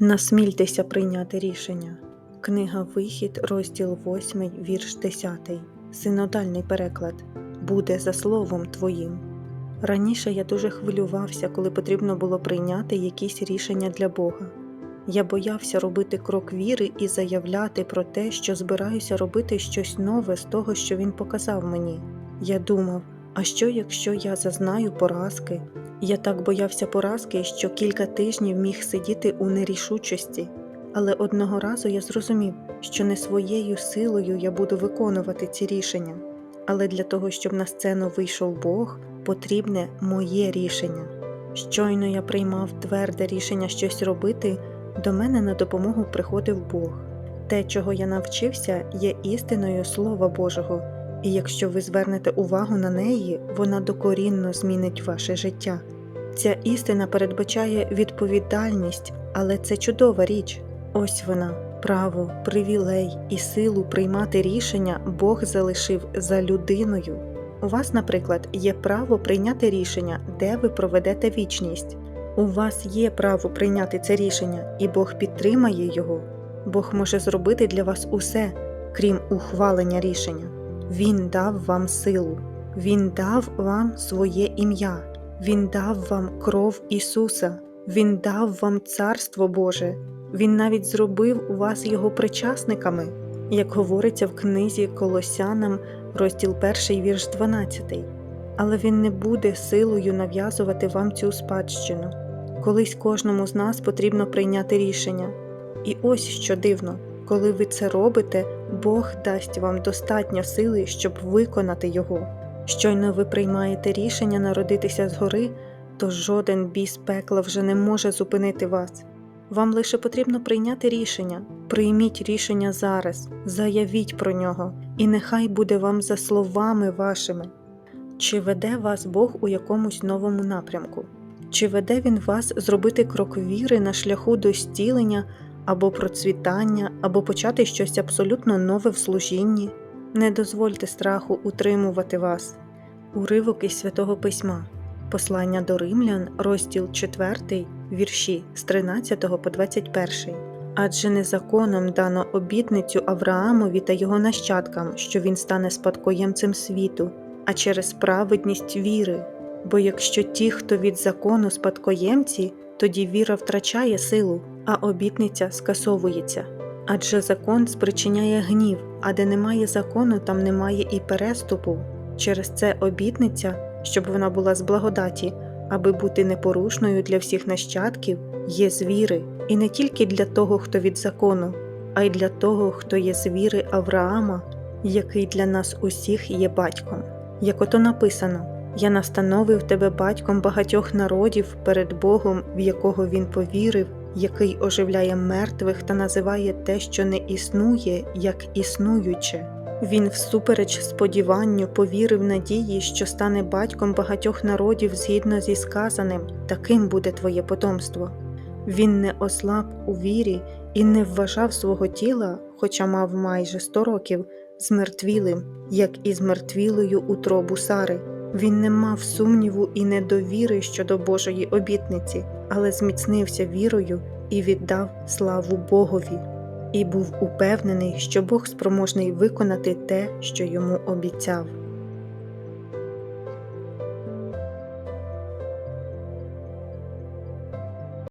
Насмільтеся прийняти рішення. Книга Вихід, розділ 8, вірш 10. Синодальний переклад. Буде за словом твоїм. Раніше я дуже хвилювався, коли потрібно було прийняти якісь рішення для Бога. Я боявся робити крок віри і заявляти про те, що збираюся робити щось нове з того, що він показав мені. Я думав, а що якщо я зазнаю поразки? Я так боявся поразки, що кілька тижнів міг сидіти у нерішучості. Але одного разу я зрозумів, що не своєю силою я буду виконувати ці рішення. Але для того, щоб на сцену вийшов Бог, потрібне моє рішення. Щойно я приймав тверде рішення щось робити, до мене на допомогу приходив Бог. Те, чого я навчився, є істиною Слова Божого, і якщо ви звернете увагу на неї, вона докорінно змінить ваше життя. Ця істина передбачає відповідальність, але це чудова річ. Ось вона, право, привілей і силу приймати рішення Бог залишив за людиною. У вас, наприклад, є право прийняти рішення, де ви проведете вічність. У вас є право прийняти це рішення, і Бог підтримає його. Бог може зробити для вас усе, крім ухвалення рішення. Він дав вам силу, Він дав вам своє ім'я, Він дав вам кров Ісуса, Він дав вам Царство Боже, Він навіть зробив вас Його причасниками, як говориться в книзі Колосянам, розділ 1, вірш 12. Але Він не буде силою нав'язувати вам цю спадщину. Колись кожному з нас потрібно прийняти рішення. І ось що дивно, коли ви це робите, Бог дасть вам достатньо сили, щоб виконати його. Щойно ви приймаєте рішення народитися згори, то жоден біс пекла вже не може зупинити вас. Вам лише потрібно прийняти рішення. Прийміть рішення зараз, заявіть про нього, і нехай буде вам за словами вашими. Чи веде вас Бог у якомусь новому напрямку? Чи веде Він вас зробити крок віри на шляху до стілення або процвітання, або почати щось абсолютно нове в служінні? Не дозвольте страху утримувати вас. Уривок із святого письма. Послання до римлян, розділ 4, вірші з 13 по 21. Адже не законом дано обітницю Авраамові та його нащадкам, що він стане спадкоємцем світу, а через праведність віри. Бо якщо ті, хто від закону спадкоємці, тоді віра втрачає силу, а обітниця скасовується. Адже закон спричиняє гнів, а де немає закону, там немає і переступу. Через це обітниця, щоб вона була з благодаті, аби бути непорушною для всіх нащадків, є з віри, і не тільки для того, хто від закону, а й для того, хто є з віри Авраама, який для нас усіх є батьком. Як ото написано. Я настановив тебе батьком багатьох народів перед Богом, в якого він повірив, який оживляє мертвих та називає те, що не існує, як існуюче. Він, всупереч сподіванню, повірив надії, що стане батьком багатьох народів згідно зі сказаним, таким буде твоє потомство. Він не ослаб у вірі і не вважав свого тіла, хоча мав майже сто років, змертвілим, як і змертвілою утробу Сари. Він не мав сумніву і недовіри щодо Божої обітниці, але зміцнився вірою і віддав славу Богові, і був упевнений, що Бог спроможний виконати те, що йому обіцяв.